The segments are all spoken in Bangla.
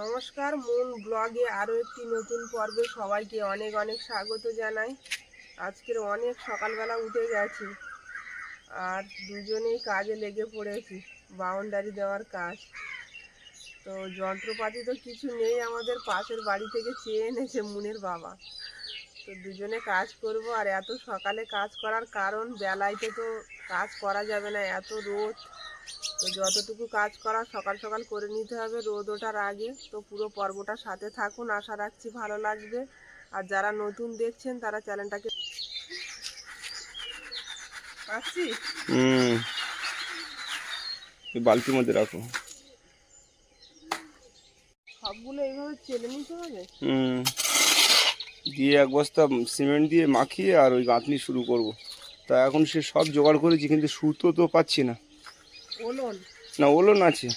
নমস্কার মুন ব্লগে আরও একটি নতুন পর্বে সবাইকে অনেক অনেক স্বাগত জানাই। আজকের অনেক সকালবেলা উঠে গেছি আর দুজনেই কাজে লেগে পড়েছি বাউন্ডারি দেওয়ার কাজ। তো যন্ত্রপাতি তো কিছু নেই, আমাদের পাশের বাড়ি থেকে চেয়ে এনেছে মুনের বাবা। তো দুজনে কাজ করব আর এত সকালে কাজ করার কারণ বেলাইতে তো কাজ করা যাবে না, এত রোদ। তো যতটুকু কাজ করা সকাল সকাল করে নিতে হবে রোদ ওঠার আগে। তো পুরো পর্বটা সাথে থাকুন আশা রাখছি ভালো লাগবে। আর যারা নতুন দেখছেন তারা চ্যানেলটাকে পাচ্ছি? হুম। বালতির মধ্যে রাখো। সবগুলো এইভাবে চেলে নিতে হবে? হুম। দিয়ে এক বস্তা সিমেন্ট দিয়ে মাখিয়ে আর ওই গাঁথনি শুরু করব। তা এখন সে সব জোগাড় করেছি কিন্তু সুতো তো পাচ্ছি না। না ওলন আছে।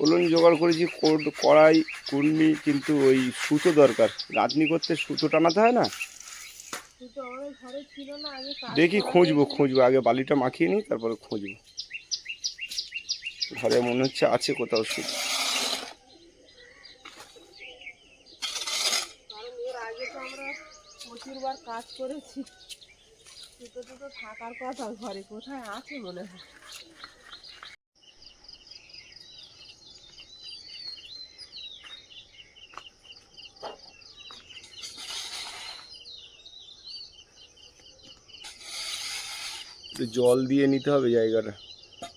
ওলন জোগাড় করেছি কোড- কড়াই কুর্নি কিন্তু ওই সুতো দরকার। রাঁধনি করতে সুতো টানাতে হয় না? দেখি খুঁজবো। খুঁজবো আগে বালিটা মাখিয়ে নিই তারপরে খুঁজবো। ঘরে মনে হচ্ছে আছে কোথাও সুতো। প্রচুরবার কাজ করেছি। থাকার কথা ঘরে কোথায় আছে মনে হয় একটু জল দিয়ে নিতে হবে জায়গাটা।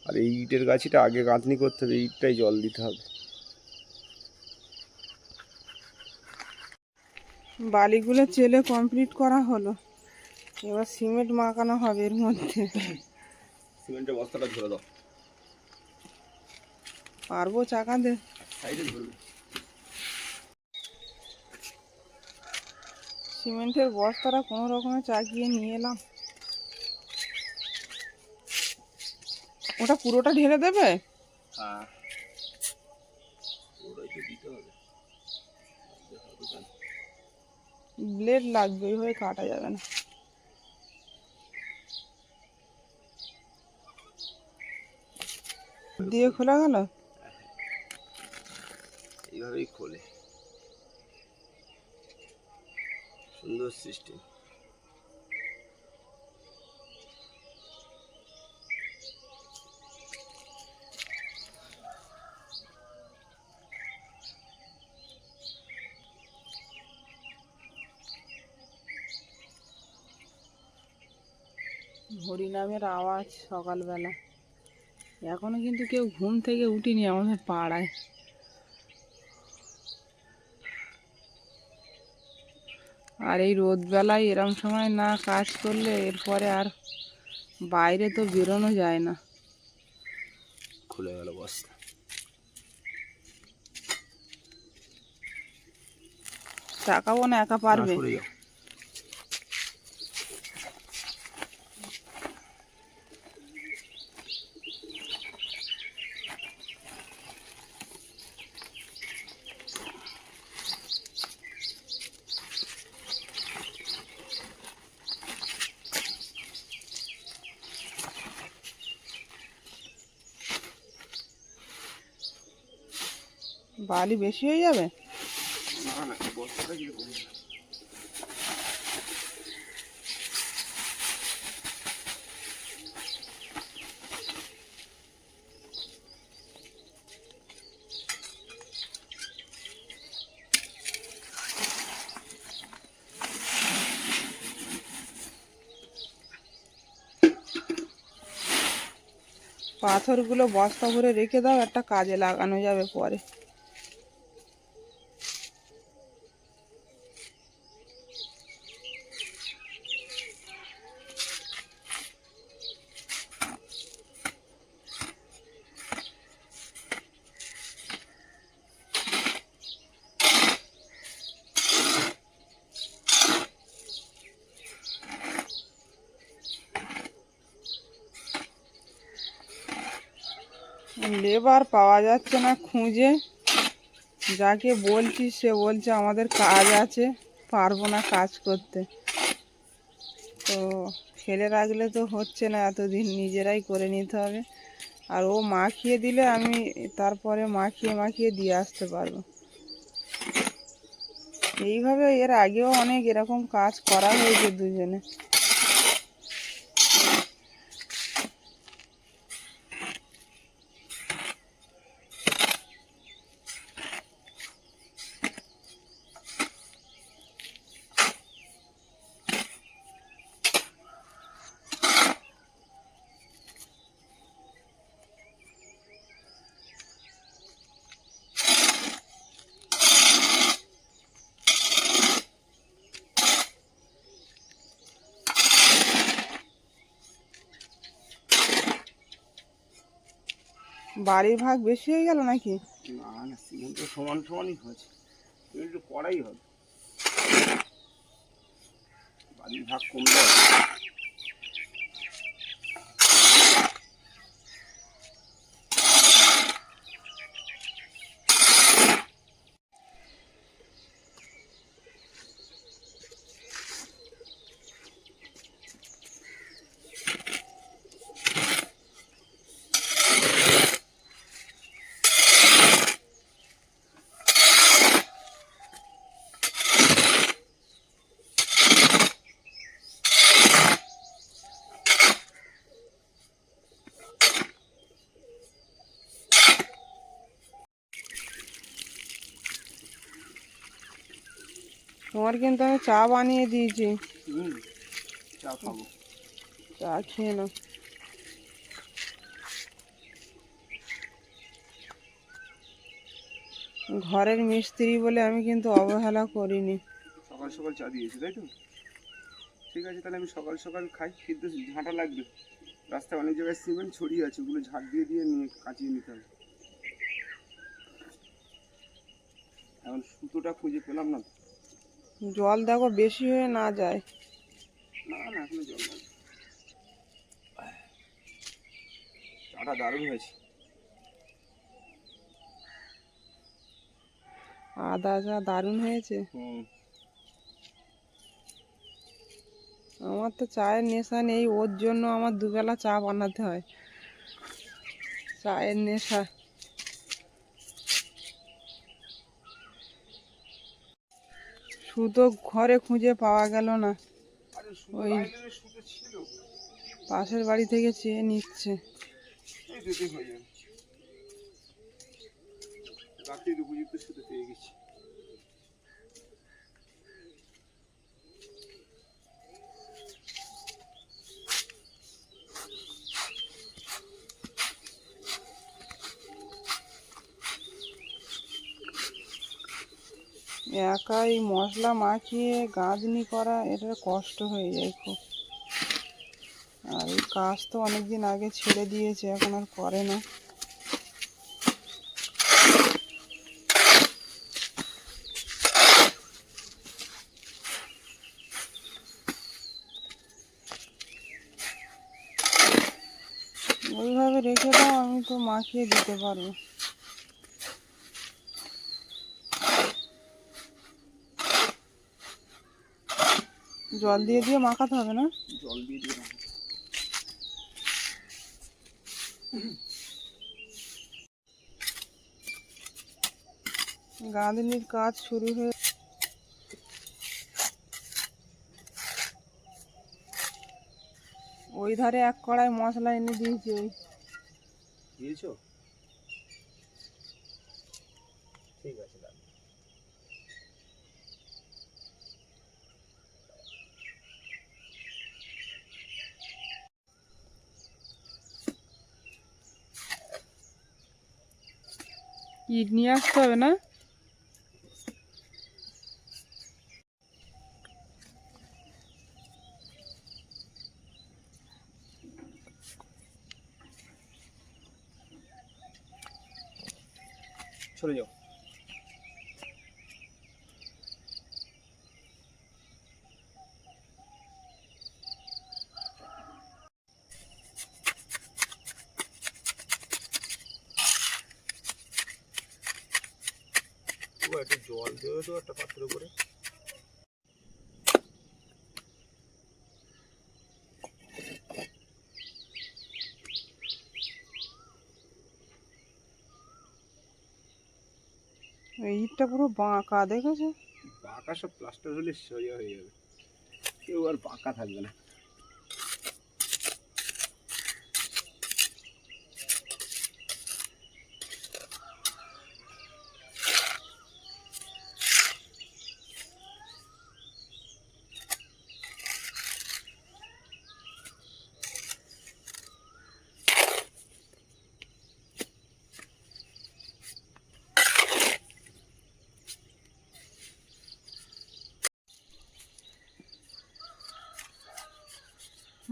আর এই ইটের গাছিটা আগে গাঁথনি করতে হবে ইটটাই জল দিতে হবে। বালিগুলো চেলে কমপ্লিট করা হলো। এবার সিমেন্ট মাখানো হবে এর মধ্যে। সিমেন্টের বস্তাটা ধরে দাও। পারব চাকা দে। সাইডে ধরবে। সিমেন্টের বস্তাটা কোনো রকমে চাকিয়ে নিয়ে এলাম। ওটা পুরোটা ঢেলে দেবে? হ্যাঁ। ব্লেড লাগবে এইভাবে কাটা যাবে না। দিয়ে খোলা গেল? এইভাবেই খোলে। সুন্দর সিস্টেম হরিনামের আওয়াজ সকালবেলা। এখনও কিন্তু কেউ ঘুম থেকে উঠিনি আমাদের পাড়ায়। আর এই রোদবেলায় এরম সময় না কাজ করলে এরপরে আর বাইরে তো বেরোনো যায় না। খুলে গেল বস্তা। টাকাবো না একা পারবে? বালি বেশি হয়ে যাবে। পাথরগুলো বস্তা ভরে রেখে দাও একটা কাজে লাগানো যাবে পরে লেবার পাওয়া যাচ্ছে না খুঁজে। যাকে বলছি সে বলছে আমাদের কাজ আছে, পারব না কাজ করতে। তো ফেলে রাখলে তো হচ্ছে না, এতদিন নিজেরাই করে নিতে হবে। আর ও মাখিয়ে দিলে আমি তারপরে মাখিয়ে মাখিয়ে দিয়ে আসতে পারব। এইভাবে এর আগেও অনেক এরকম কাজ করা হয়েছে দুজনে। বাড়ির ভাগ বেশি হয়ে গেল নাকি? না না তো সমান সমানই হয়েছে। সিমেন্ট করাই হবে। বাড়ির ভাগ কমলে তোমার কিন্তু আমি চা বানিয়ে দিয়েছি। চা খাব। চা খেয়ে নাও। ঘরের মিস্ত্রি বলে আমি কিন্তু অবহেলা করিনি। সকাল সকাল চা দিয়েছি তাই তো? ঠিক আছে তাহলে আমি সকাল সকাল খাই কিন্তু ঝাঁটা লাগবে। রাস্তায় অনেক জায়গায় সিমেন্ট ছড়িয়ে আছে ওগুলো ঝাঁট দিয়ে দিয়ে নিয়ে কাচিয়ে নিতে হবে। এখন সুতোটা খুঁজে পেলাম না। জল দেখো বেশি হয়ে না যায়। না না এখনও জল লাগবে চাটা দারুণ হয়েছে। আদা চা দারুণ হয়েছে। আমার তো চায়ের নেশা নেই ওর জন্য আমার দুবেলা চা বানাতে হয়। চায়ের নেশা। সুতো ঘরে খুঁজে পাওয়া গেল না। ওই- পাশের বাড়ি থেকে চেয়ে নিচ্ছে। উপযুক্ত সুতো পেয়ে গেছি। একাই মশলা মাখিয়ে গাঁদনি করা এটা কষ্ট হয়ে যায় খুব। আর এই কাজ তো অনেকদিন আগে ছেড়ে দিয়েছে, এখন আর করে না। ওইভাবে রেখে দাও, আমি তো মাখিয়ে দিতে পারব। জল দিয়ে দিয়ে মাখাতে হবে না? জল দিয়ে দিয়ে। গাঁদনির কাজ শুরু হয়ে ওই ধারে এক কড়াই মশলা এনে দিয়েছি ওই। দিয়েছ? ইট নিয়ে আসতে হবে না? জল দিয়ে দেবো একটা পাত্রের উপরে। ইটটা পুরো বাঁকা দেখেছ? বাঁকা সব প্লাস্টার হলে সোজা হয়ে যাবে। কেউ আর বাঁকা থাকবে না।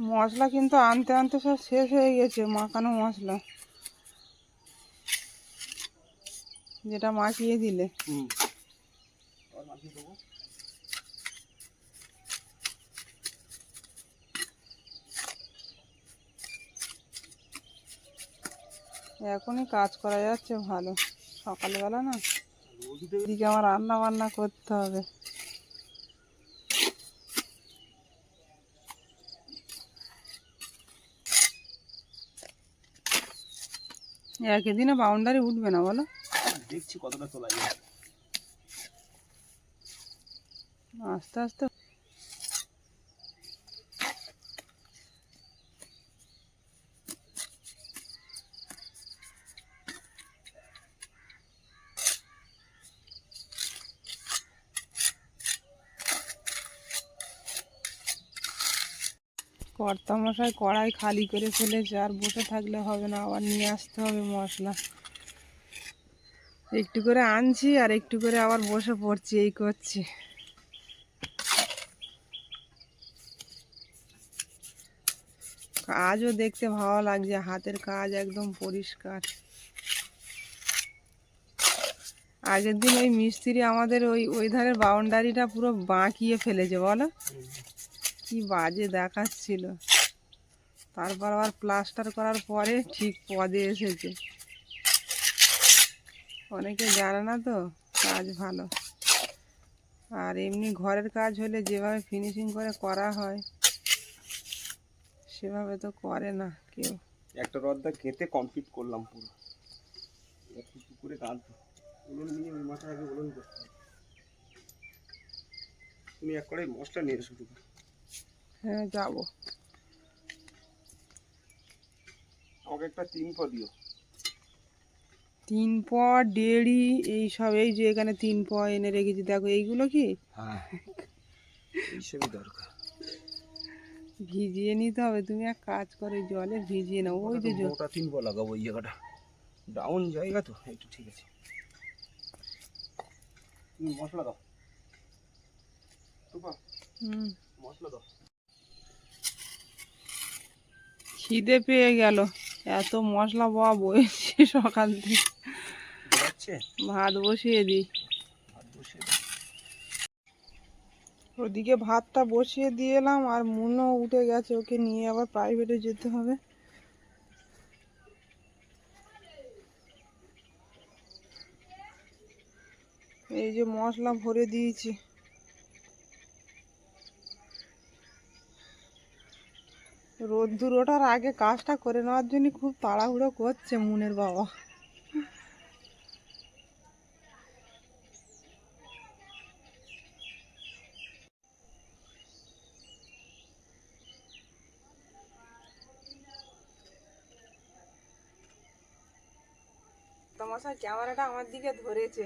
মশলা কিন্তু আনতে আনতে সব শেষ হয়ে গেছে মাখানো মশলা। যেটা মাখিয়ে দিলে। এখনই কাজ করা যাচ্ছে ভালো। সকালবেলা না এদিকে আমার রান্না বান্না করতে হবে। একই দিনে বাউন্ডারি উঠবে না বলো? দেখছি কতটা তোলা যায়। আস্তে আস্তে কর্তা মশাই কড়াই খালি করে ফেলেছে, আর বসে থাকলে হবে না, আবার নিয়ে আসতে হবে মশলা। একটু করে আনছি আর একটু করে আবার বসে পড়ছি, এই করছি। কাজও দেখতে ভালো লাগছে, হাতের কাজ একদম পরিষ্কার। আগের দিন ওই মিস্ত্রি আমাদের ওই ওই ধারের বাউন্ডারিটা পুরো বাঁকিয়ে ফেলেছে, বলো? কি বাজে দেখাচ্ছিল। তারপর আবার প্লাস্টার করার পরে ঠিক পদে এসেছে। অনেকে জানে না তো কাজ ভালো। আর এমনি ঘরের কাজ হলে যেভাবে ফিনিশিং করে করা হয় সেভাবে তো করে না কেউ। একটা রদ্দা কেটে কমপ্লিট করলাম পুরো। একটু পুকুরে কাঁদতো উলন নিয়ে ওই মাথা আগে উলন করতে তুমি এক কড়াই মশলা নিয়ে এসো শুধু হ্যাঁ যাব। আমাকে একটা তিন পা দিও। তিন প ডেড়ি এই সব এই যে এখানে তিন প এনে রেখেছি দেখো এইগুলো কি? হ্যাঁ এইসবই দরকার। ভিজিয়ে নিতে হবে তুমি এক কাজ করো জলে ভিজিয়ে নাও ওই যে মোটা তিন পা লাগাবো ওই জায়গাটা। ডাউন জায়গা তো একটু ঠিক আছে। মশলা দাও। হুম। মশলা দাও। খিদে পেয়ে গেল। এত মশলা বাবা বয়েছি সকাল থেকে। ভাত বসিয়ে দিই। ওদিকে ভাতটা বসিয়ে দিয়ে এলাম আর মুনও উঠে গেছে ওকে নিয়ে আবার প্রাইভেটে যেতে হবে। এই যে মশলা ভরে দিয়েছি। রোদ্দুর ওঠার আগে কাজটা করে নেওয়ার জন্য খুব তাড়াহুড়ো করছে মুনের বাবা। তোমাশা ক্যামেরাটা আমার দিকে ধরেছে।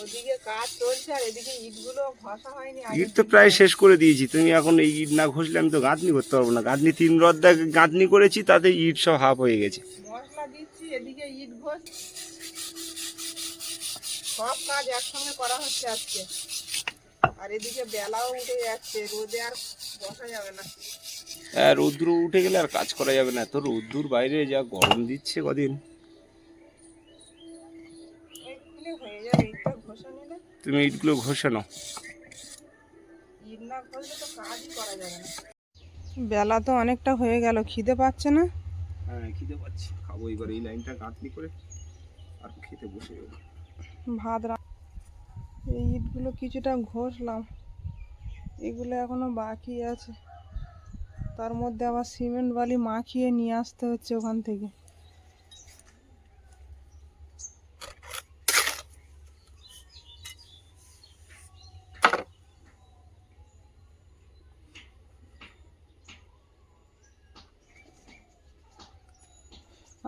ওদিকে কাজ চলছে আর এদিকে ইটগুলো ঘষা হয়নি ইট তো প্রায় শেষ করে দিয়েছি। তুমি এখন এই ইট না ঘষলে আমি তো গাঁথনি করতে পারব না। গাঁথনি তিন রদ্দা গাঁথনি করেছি তাতে ইট সব হাফ হয়ে গেছে। মশলা দিচ্ছি এদিকে ইট ঘষ। সব কাজ একসঙ্গে করা হচ্ছে আজকে। আর এদিকে বেলাও উঠে যাচ্ছে রোদে আর বসা যাবে না। হ্যাঁ রোদ্দুর উঠে গেলে আর কাজ করা যাবে না। তো রোদ্দুর বাইরে যা গরম দিচ্ছে কদিন। তুমি ইটগুলো ঘষে নাও। ইট না ঘষলে তো কাজই করা যাবে না। বেলা তো অনেকটা হয়ে গেল খিদে পাচ্ছে না? হ্যাঁ খিদে পাচ্ছি। খাব এবার এই লাইনটা গাঁথনি করে আর খেতে বসে যাব। ভাত রা- এই ইটগুলো কিছুটা ঘষলাম। এগুলো এখনও বাকি আছে। তার মধ্যে আবার সিমেন্ট বালি মাখিয়ে নিয়ে আসতে হচ্ছে ওখান থেকে।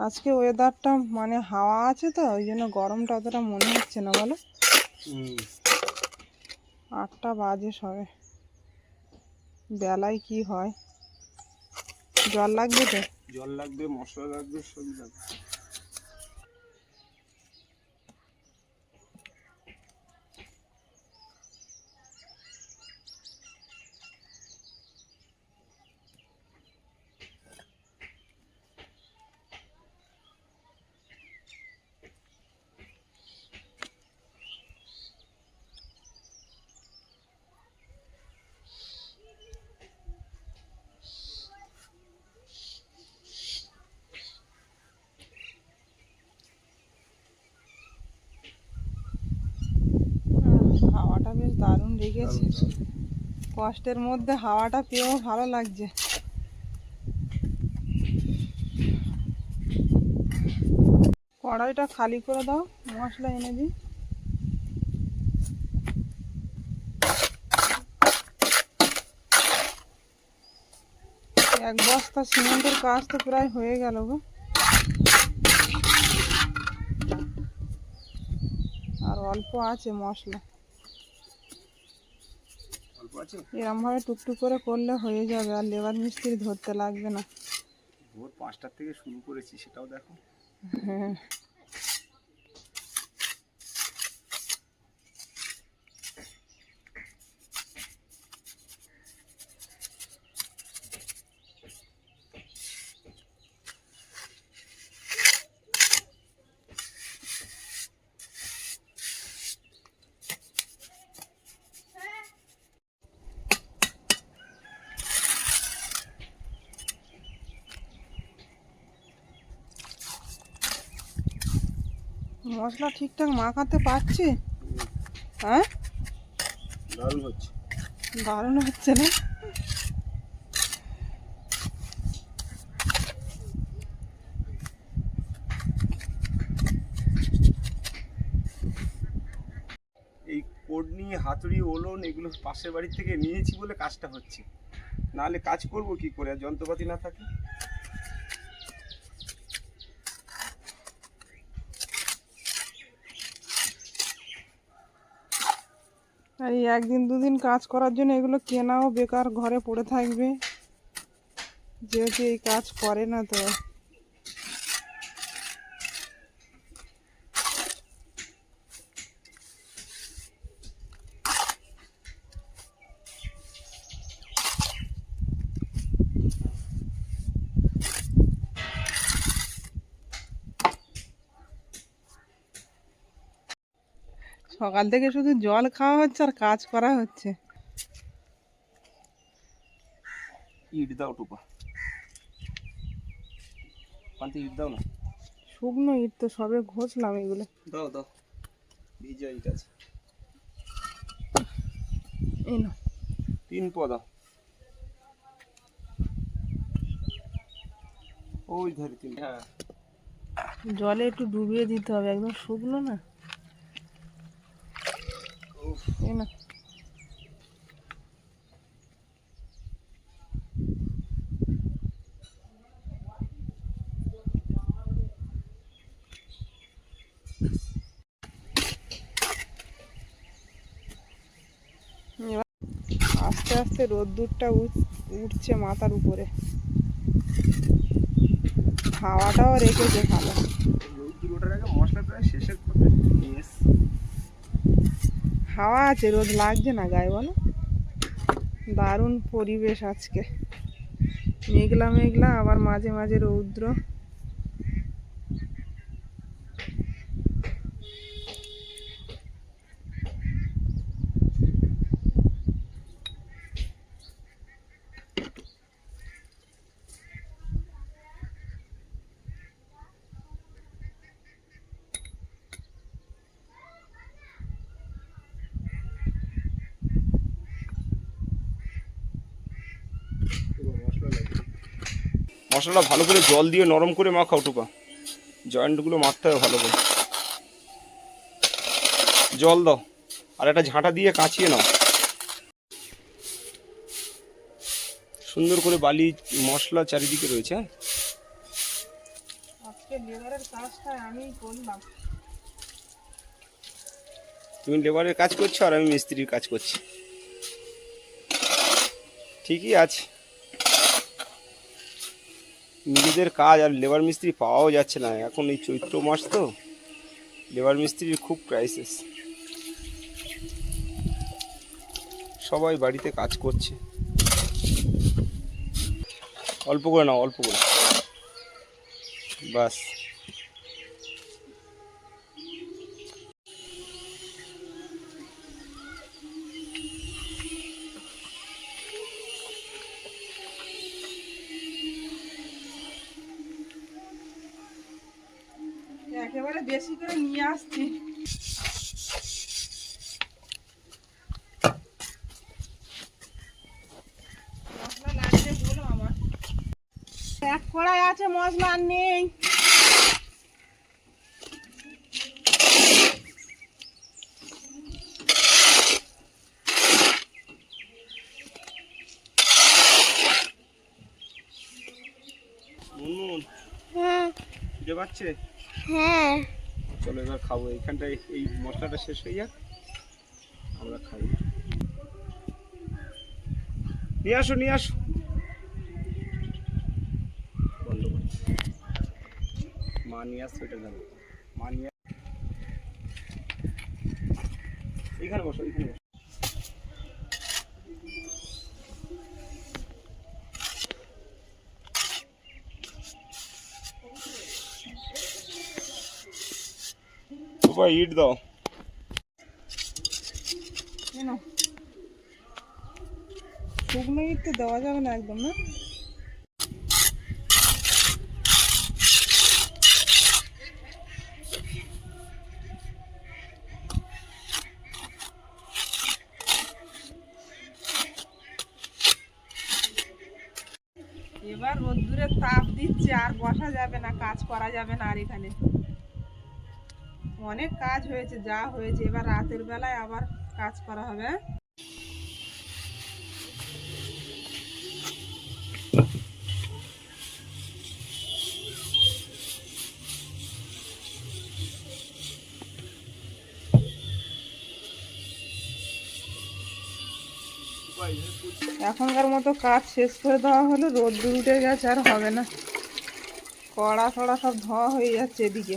আজকে ওয়েদারটা মানে হাওয়া আছে তো ওই জন্য গরমটা অতটা মনে হচ্ছে না বলো? আটটা বাজে সবে। বেলায় কি হয়? জল লাগবে তো? জল লাগবে মশলা লাগবে সবজি লাগবে আহ, হাওয়াটা বেশ দারুণ লেগেছে। কষ্টের মধ্যে হাওয়াটা পেয়েও ভালো লাগছে। কড়াইটা খালি করে দাও, মশলা এনে দিই। এক বস্তা সিমেন্টের কাজ তো প্রায় হয়ে গেল গো। আর অল্প আছে মশলা। অল্প আছে। এরম ভাবে টুকটুক করে করলে হয়ে যাবে আর লেবার মিস্ত্রি ধরতে লাগবে না। ভোর পাঁচটার থেকে শুরু করেছি সেটাও দেখো। হ্যাঁ। মশলা ঠিকঠাক মাখাতে পারছি? হ্যাঁ? দারুণ হচ্ছে। দারুণ হচ্ছে না? এই কোডনি হাতুড়ি ওলন এগুলো পাশের বাড়ি থেকে নিয়েছি বলে কাজটা হচ্ছে। নাহলে কাজ করব কি করে? আর যন্ত্রপাতি না থাকে? আর এই একদিন দুদিন কাজ করার জন্য এগুলো কেনাও বেকার ঘরে পড়ে থাকবে। যেহেতু এই কাজ করে না তো। সকাল থেকে শুধু জল খাওয়া হচ্ছে আর কাজ করা হচ্ছে। ইট দাও টুপা। পান্তি ইট দাও না? শুকনো ইট তো সবে ঘষলাম এগুলো। দাও দাও। ভিজা ইট আছে। এই না তিন পা দাও ওই ধারে তিন। হ্যাঁ। জলে একটু ডুবিয়ে দিতে হবে একদম শুকনো না। না আস্তে আস্তে রোদ্দুরটা উঠ- উঠছে মাথার উপরে। খাওয়াটাও রেখেছে ভালো। মশলা প্রায় শেষের। হাওয়া আছে, রোদ লাগছে না গায়ে বলো? দারুণ পরিবেশ আজকে। মেঘলা মেঘলা, আবার মাঝে মাঝে রৌদ্র। মশলাটা ভালো করে জল দিয়ে নরম করে মাখাও টুপা। জয়েন্টগুলো মারতে হবে ভালো করে। জল দাও। আর একটা ঝাঁটা দিয়ে কাঁচিয়ে নাও। সুন্দর করে বালি মশলা চারিদিকে রয়েছে হ্যাঁ? তুমি লেবারের কাজ করছ আর আমি মিস্ত্রির কাজ করছি। ঠিকই আছে। নিজেদের কাজ আর লেবার মিস্ত্রি পাওয়াও যাচ্ছে না। এখন এই চৈত্র মাস তো লেবার মিস্ত্রির খুব ক্রাইসিস সবাই বাড়িতে কাজ করছে। অল্প করে নাও, অল্প করে। বাস। একেবারে বেশি করে নিয়ে আসছি। এক কড়াই আছে মশলা নেই। হ্যাঁ। পাচ্ছে? হ্যাঁ। চলো এবার খাব। এইখানটায় এই মশলাটা শেষ হয়ে যাক, আমরা খাই। নিয়ে আসো নিয়ে আসো। মা নিয়ে আসছো এটা জানো মা আস- বসো, এইখানে বসো। বাবা ইট দাও কেন? শুকনো ইট তো দেওয়া যাবে না একদম, না? এবার রোদ্দুরের তাপ দিচ্ছে, আর বসা যাবে না, কাজ করা যাবে না আর এখানে। অনেক কাজ হয়েছে, যা হয়েছে। এবার রাতের বেলায় আবার কাজ করা হবে? এখনকার মতো কাজ শেষ করে দেওয়া হলো, রোদ্দুর উঠে গেছে আর হবে না। কড়া ফড়া সব ধোয়া হয়ে যাচ্ছে এদিকে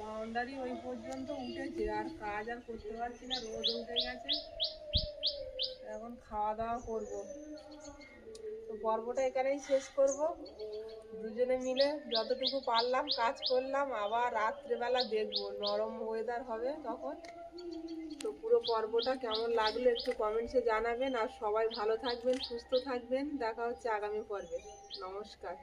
বাউন্ডারি ওই পর্যন্ত উঠেছে আর কাজ আর করতে পারছি না, রোদ উঠে গেছে। এখন খাওয়া দাওয়া করব। তো পর্বটা এখানেই শেষ করব। দুজনে মিলে যতটুকু পারলাম কাজ করলাম, আবার রাত্রেবেলা দেখব, নরম ওয়েদার হবে তখন। তো পুরো পর্বটা কেমন লাগল একটু কমেন্টসে জানাবেন। আর সবাই ভালো থাকবেন, সুস্থ থাকবেন। দেখা হচ্ছে আগামী পর্বে। নমস্কার।